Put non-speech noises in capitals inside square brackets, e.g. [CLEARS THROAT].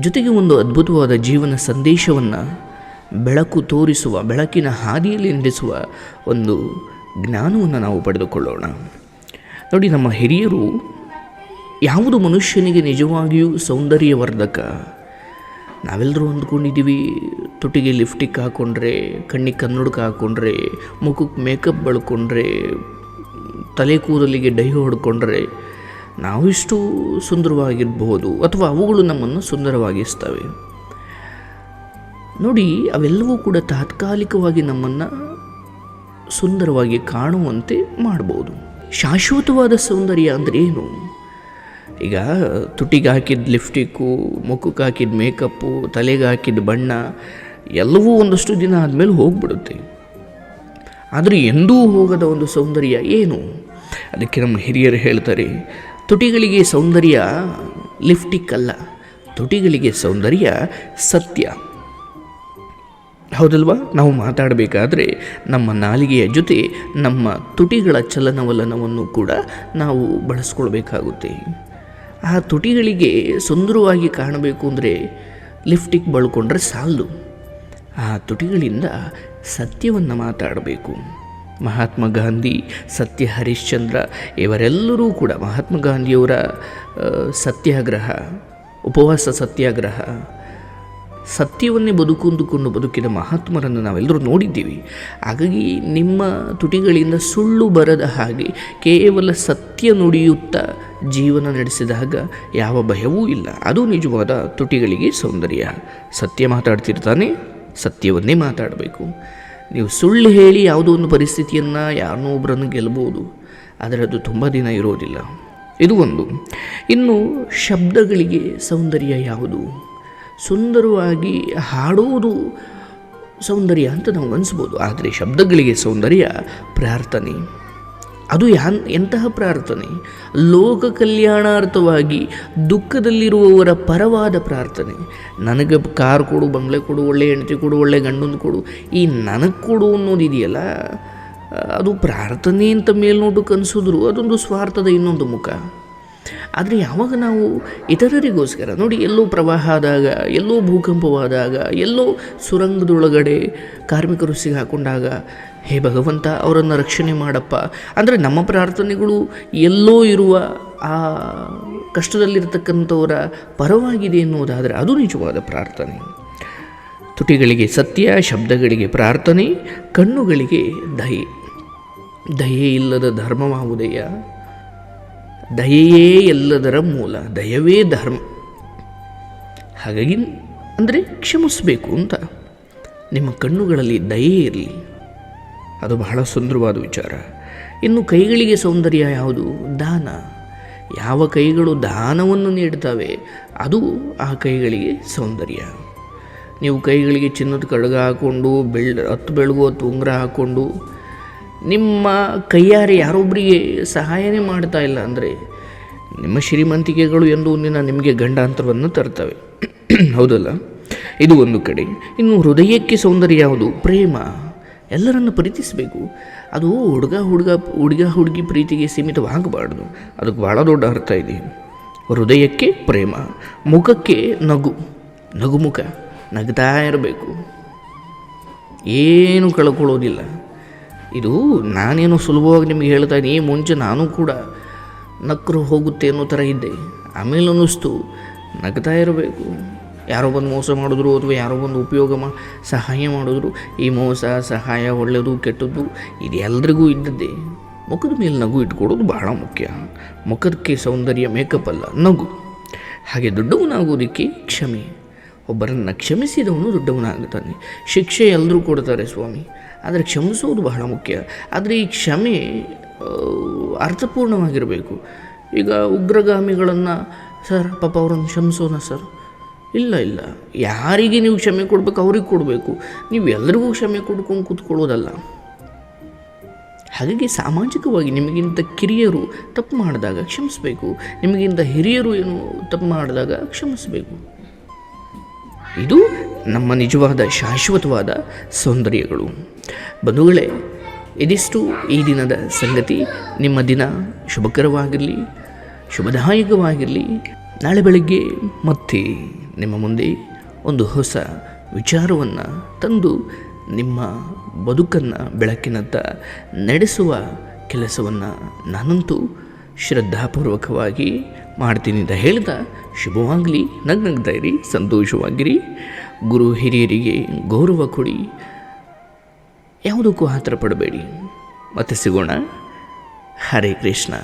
ಜೊತೆಗೆ ಒಂದು ಅದ್ಭುತವಾದ ಜೀವನ ಸಂದೇಶವನ್ನು ಬೆಳಕು ತೋರಿಸುವ, ಬೆಳಕಿನ ಹಾದಿಯಲ್ಲಿ ನಡೆಸುವ ಒಂದು ಜ್ಞಾನವನ್ನು ನಾವು ಪಡೆದುಕೊಳ್ಳೋಣ. ನೋಡಿ, ನಮ್ಮ ಹಿರಿಯರು ಯಾವುದು ಮನುಷ್ಯನಿಗೆ ನಿಜವಾಗಿಯೂ ಸೌಂದರ್ಯವರ್ಧಕ? ನಾವೆಲ್ಲರೂ ಅಂದ್ಕೊಂಡಿದ್ದೀವಿ ತುಟಿಗೆ ಲಿಫ್ಟಿಕ್ ಹಾಕ್ಕೊಂಡ್ರೆ ಕಣ್ಣಿಗೆ ಕನ್ನಡಕ ಹಾಕ್ಕೊಂಡ್ರೆ ಮುಖಕ್ಕೆ ಮೇಕಪ್ ಬಳ್ಕೊಂಡ್ರೆ, ತಲೆ ಕೂದಲಿಗೆ ಡೈ ಹೊಡ್ಕೊಂಡ್ರೆ ನಾವಿಷ್ಟು ಸುಂದರವಾಗಿರ್ಬೋದು ಅಥವಾ ಅವುಗಳು ನಮ್ಮನ್ನು ಸುಂದರವಾಗಿಸ್ತವೆ. ನೋಡಿ, ಅವೆಲ್ಲವೂ ಕೂಡ ತಾತ್ಕಾಲಿಕವಾಗಿ ನಮ್ಮನ್ನು ಸುಂದರವಾಗಿ ಕಾಣುವಂತೆ ಮಾಡ್ಬೋದು ಶಾಶ್ವತವಾದ ಸೌಂದರ್ಯ ಅಂದರೆ ಏನು? ಈಗ ತುಟಿಗೆ ಹಾಕಿದ ಲಿಫ್ಟಿಕ್ಕು ಮುಖಕ್ಕೆ ಹಾಕಿದ ಮೇಕಪ್ಪು, ತಲೆಗೆ ಹಾಕಿದ ಬಣ್ಣ, ಎಲ್ಲವೂ ಒಂದಷ್ಟು ದಿನ ಆದಮೇಲೆ ಹೋಗ್ಬಿಡುತ್ತೆ. ಆದರೆ ಎಂದೂ ಹೋಗದ ಒಂದು ಸೌಂದರ್ಯ ಏನು? ಅದಕ್ಕೆ ನಮ್ಮ ಹಿರಿಯರು ಹೇಳ್ತಾರೆ ತುಟಿಗಳಿಗೆ ಸೌಂದರ್ಯ ಲಿಫ್ಟಿಕ್ ಅಲ್ಲ ತುಟಿಗಳಿಗೆ ಸೌಂದರ್ಯ ಸತ್ಯ. ಹೌದಲ್ವಾ? ನಾವು ಮಾತಾಡಬೇಕಾದ್ರೆ ನಮ್ಮ ನಾಲಿಗೆಯ ಜೊತೆ ನಮ್ಮ ತುಟಿಗಳ ಚಲನವಲನವನ್ನು ಕೂಡ ನಾವು ಬಳಸ್ಕೊಳ್ಬೇಕಾಗುತ್ತೆ. ಆ ತುಟಿಗಳಿಗೆ ಸುಂದರವಾಗಿ ಕಾಣಬೇಕು ಅಂದರೆ ಲಿಫ್ಟಿಕ್ ಬಳ್ಕೊಂಡ್ರೆ ಸಾಲದು ಆ ತುಟಿಗಳಿಂದ ಸತ್ಯವನ್ನು ಮಾತಾಡಬೇಕು. ಮಹಾತ್ಮ ಗಾಂಧಿ, ಸತ್ಯ ಹರಿಶ್ಚಂದ್ರ ಇವರೆಲ್ಲರೂ ಕೂಡ ಮಹಾತ್ಮ ಗಾಂಧಿಯವರ ಸತ್ಯಾಗ್ರಹ, ಉಪವಾಸ ಸತ್ಯಾಗ್ರಹ, ಸತ್ಯವನ್ನೇ ಬದುಕೊಂದುಕೊಂಡು ಬದುಕಿದ ಮಹಾತ್ಮರನ್ನು ನಾವೆಲ್ಲರೂ ನೋಡಿದ್ದೀವಿ. ಹಾಗಾಗಿ ನಿಮ್ಮ ತುಟಿಗಳಿಂದ ಸುಳ್ಳು ಬರದ ಹಾಗೆ ಕೇವಲ ಸತ್ಯ ನುಡಿಯುತ್ತಾ ಜೀವನ ನಡೆಸಿದಾಗ ಯಾವ ಭಯವೂ ಇಲ್ಲ. ಅದು ನಿಜವಾದ ತುಟಿಗಳಿಗೆ ಸೌಂದರ್ಯ. ಸತ್ಯ ಮಾತಾಡ್ತಿರ್ತಾನೆ, ಸತ್ಯವನ್ನೇ ಮಾತಾಡಬೇಕು. ನೀವು ಸುಳ್ಳು ಹೇಳಿ ಯಾವುದೋ ಒಂದು ಪರಿಸ್ಥಿತಿಯನ್ನು ಯಾರನ್ನೋ ಒಬ್ಬರನ್ನು ಗೆಲ್ಬೋದು, ಆದರೆ ಅದು ತುಂಬ ದಿನ ಇರೋದಿಲ್ಲ. ಇದು ಒಂದು. ಇನ್ನು ಶಬ್ದಗಳಿಗೆ ಸೌಂದರ್ಯ ಯಾವುದು? ಸುಂದರವಾಗಿ ಹಾಡುವುದು ಸೌಂದರ್ಯ ಅಂತ ನಾವು ಅನಿಸ್ಬೋದು, ಆದರೆ ಶಬ್ದಗಳಿಗೆ ಸೌಂದರ್ಯ ಪ್ರಾರ್ಥನೆ. ಅದು ಯಾನ್ ಎಂತಹ ಪ್ರಾರ್ಥನೆ? ಲೋಕ ಕಲ್ಯಾಣಾರ್ಥವಾಗಿ ದುಃಖದಲ್ಲಿರುವವರ ಪರವಾದ ಪ್ರಾರ್ಥನೆ. ನನಗೆ ಕಾರ್ ಕೊಡು, ಬಂಗ್ಲೆ ಕೊಡು, ಒಳ್ಳೆ ಹೆಂಡತಿ ಕೊಡು, ಒಳ್ಳೆ ಗಂಡನ ಕೊಡು, ಈ ನನಗೆ ಕೊಡು ಅನ್ನೋದಿದೆಯಲ್ಲ ಅದು ಪ್ರಾರ್ಥನೆ ಅಂತ ಮೇಲ್ನೋಟಕ್ಕೆ ಅನಿಸಿದ್ರು, ಅದೊಂದು ಸ್ವಾರ್ಥದ ಇನ್ನೊಂದು ಮುಖ. ಆದರೆ ಯಾವಾಗ ನಾವು ಇತರರಿಗೋಸ್ಕರ, ನೋಡಿ ಎಲ್ಲೋ ಪ್ರವಾಹ ಆದಾಗ ಎಲ್ಲೋ ಭೂಕಂಪವಾದಾಗ, ಎಲ್ಲೋ ಸುರಂಗದೊಳಗಡೆ ಕಾರ್ಮಿಕರು ಸಿಗಾಕೊಂಡಾಗ ಹೇ ಭಗವಂತ, ಅವರನ್ನು ರಕ್ಷಣೆ ಮಾಡಪ್ಪ. ಅಂದರೆ ನಮ್ಮ ಪ್ರಾರ್ಥನೆಗಳು ಎಲ್ಲೋ ಇರುವ ಆ ಕಷ್ಟದಲ್ಲಿರತಕ್ಕಂಥವರ ಪರವಾಗಿದೆ ಎನ್ನುವುದಾದರೆ ಅದು ನಿಜವಾದ ಪ್ರಾರ್ಥನೆ. ತುಟಿಗಳಿಗೆ ಸತ್ಯ, ಶಬ್ದಗಳಿಗೆ ಪ್ರಾರ್ಥನೆ, ಕಣ್ಣುಗಳಿಗೆ ದಯೆ. ದಯೆ ಇಲ್ಲದ ಧರ್ಮವಾವುದೆಯ ದಯೆಯೇ ಎಲ್ಲದರ ಮೂಲ, ದಯವೇ ಧರ್ಮ. ಹಾಗಾಗಿ ಅಂದರೆ ಕ್ಷಮಿಸಬೇಕು ಅಂತ. ನಿಮ್ಮ ಕಣ್ಣುಗಳಲ್ಲಿ ದಯೆ ಇರಲಿ. ಅದು ಬಹಳ ಸುಂದರವಾದ ವಿಚಾರ. ಇನ್ನು ಕೈಗಳಿಗೆ ಸೌಂದರ್ಯ ಯಾವುದು? ದಾನ. ಯಾವ ಕೈಗಳು ದಾನವನ್ನು ನೀಡ್ತವೆ ಅದು ಆ ಕೈಗಳಿಗೆ ಸೌಂದರ್ಯ. ನೀವು ಕೈಗಳಿಗೆ ಚಿನ್ನದ ಕಡಗ ಹಾಕ್ಕೊಂಡು ಬೆಳ್ ಹತ್ತು ಬೆಳಗು ಹತ್ತು ಉಂಗುರ ಹಾಕ್ಕೊಂಡು ನಿಮ್ಮ ಕೈಯಾರೆ ಯಾರೊಬ್ಬರಿಗೆ ಸಹಾಯನೇ ಮಾಡ್ತಾ ಇಲ್ಲ ಅಂದರೆ ನಿಮ್ಮ ಶ್ರೀಮಂತಿಕೆಗಳು ಎಂದು ಒಂದಿನ ನಿಮಗೆ ಗಂಡಾಂತರವನ್ನು ತರ್ತವೆ. [CLEARS THROAT] ಹೌದಲ್ಲ? ಇದು ಒಂದು ಕಡೆ. ಇನ್ನು ಹೃದಯಕ್ಕೆ ಸೌಂದರ್ಯ ಯಾವುದು? ಪ್ರೇಮ. ಎಲ್ಲರನ್ನು ಪ್ರೀತಿಸಬೇಕು. ಅದು ಹುಡುಗ ಹುಡುಗ ಹುಡುಗ ಹುಡುಗಿ ಪ್ರೀತಿಗೆ ಸೀಮಿತವಾಗಬಾರ್ದು. ಅದಕ್ಕೆ ಭಾಳ ದೊಡ್ಡ ಅರ್ಥ ಇದೆ. ಹೃದಯಕ್ಕೆ ಪ್ರೇಮ, ಮುಖಕ್ಕೆ ನಗು. ನಗುಮುಖ. ನಗ್ತಾ ಇರಬೇಕು. ಏನು ಕಳ್ಕೊಳ್ಳೋದಿಲ್ಲ. ಇದು ನಾನೇನು ಸುಲಭವಾಗಿ ನಿಮಗೆ ಹೇಳ್ತಾ ಇದ್ದೀನಿ ಈ ಮುಂಚೆ ನಾನು ಕೂಡ ನಕ್ರು ಹೋಗುತ್ತೆ ಅನ್ನೋ ಥರ ಇದ್ದೆ. ಆಮೇಲೆ ಅನ್ನಿಸ್ತು, ನಗ್ತಾ ಇರಬೇಕು. ಯಾರೋ ಬಂದು ಮೋಸ ಮಾಡಿದ್ರು ಅಥವಾ ಯಾರೋ ಬಂದು ಉಪಯೋಗ ಮಾ, ಸಹಾಯ ಮಾಡಿದ್ರು, ಈ ಮೋಸ, ಸಹಾಯ ಒಳ್ಳೆಯದು ಕೆಟ್ಟದ್ದು ಇದು ಎಲ್ರಿಗೂ ಇದ್ದದ್ದೇ. ಮುಖದ ಮೇಲೆ ನಗು ಇಟ್ಕೊಡೋದು ಬಹಳ ಮುಖ್ಯ. ಮುಖಕ್ಕೆ ಸೌಂದರ್ಯ ಮೇಕಪ್ ಅಲ್ಲ, ನಗು. ಹಾಗೆ ದೊಡ್ಡವನಾಗೋದಕ್ಕೆ ಕ್ಷಮೆ. ಒಬ್ಬರನ್ನು ಕ್ಷಮಿಸಿದವನು ದೊಡ್ಡವನಾಗುತ್ತಾನೆ ಶಿಕ್ಷೆ ಎಲ್ಲರೂ ಕೊಡ್ತಾರೆ ಸ್ವಾಮಿ. ಆದರೆ ಕ್ಷಮಿಸೋದು ಬಹಳ ಮುಖ್ಯ. ಆದರೆ ಈ ಕ್ಷಮೆ ಅರ್ಥಪೂರ್ಣವಾಗಿರಬೇಕು. ಈಗ ಉಗ್ರಗಾಮಿಗಳನ್ನು, ಸರ್, ಪಾಪ ಅವರನ್ನು ಕ್ಷಮಿಸೋಣ ಸರ್. ಇಲ್ಲ ಇಲ್ಲ. ಯಾರಿಗೆ ನೀವು ಕ್ಷಮೆ ಕೊಡಬೇಕು, ಅವ್ರಿಗೆ ಕೊಡಬೇಕು. ನೀವು ಎಲ್ಲರಿಗೂ ಕ್ಷಮೆ ಕೊಡ್ಕೊಂಡು ಕೂತ್ಕೊಳ್ಳೋದಲ್ಲ. ಹಾಗಾಗಿ ಸಾಮಾಜಿಕವಾಗಿ ನಿಮಗಿಂತ ಕಿರಿಯರು ತಪ್ಪು ಮಾಡಿದಾಗ ಕ್ಷಮಿಸಬೇಕು. ನಿಮಗಿಂತ ಹಿರಿಯರು ಏನು ತಪ್ಪು ಮಾಡಿದಾಗ ಕ್ಷಮಿಸಬೇಕು. ಇದು ನಮ್ಮ ನಿಜವಾದ ಶಾಶ್ವತವಾದ ಸೌಂದರ್ಯಗಳು. ಬಂಧುಗಳೇ, ಇದಿಷ್ಟು ಈ ದಿನದ ಸಂಗತಿ. ನಿಮ್ಮ ದಿನ ಶುಭಕರವಾಗಿರಲಿ, ಶುಭದಾಯಕವಾಗಿರಲಿ. ನಾಳೆ ಬೆಳಗ್ಗೆ ಮತ್ತೆ ನಿಮ್ಮ ಮುಂದೆ ಒಂದು ಹೊಸ ವಿಚಾರವನ್ನು ತಂದು ನಿಮ್ಮ ಬದುಕನ್ನು ಬೆಳಕಿನತ್ತ ನಡೆಸುವ ಕೆಲಸವನ್ನು ನಾನಂತೂ ಶ್ರದ್ಧಾಪೂರ್ವಕವಾಗಿ ಮಾಡ್ತೀನಿ ಅಂತ ಹೇಳಿದ ಶುಭವಾಗಲಿ ನಗ್ನಗ್ತಾ ಇರಿ ಸಂತೋಷವಾಗಿರಿ. ಗುರು ಹಿರಿಯರಿಗೆ ಗೌರವ ಕೊಡಿ. ಯಾವುದಕ್ಕೂ ಆತರ ಪಡಬೇಡಿ. ಮತ್ತೆ ಸಿಗೋಣ. ಹರೇ ಕೃಷ್ಣ.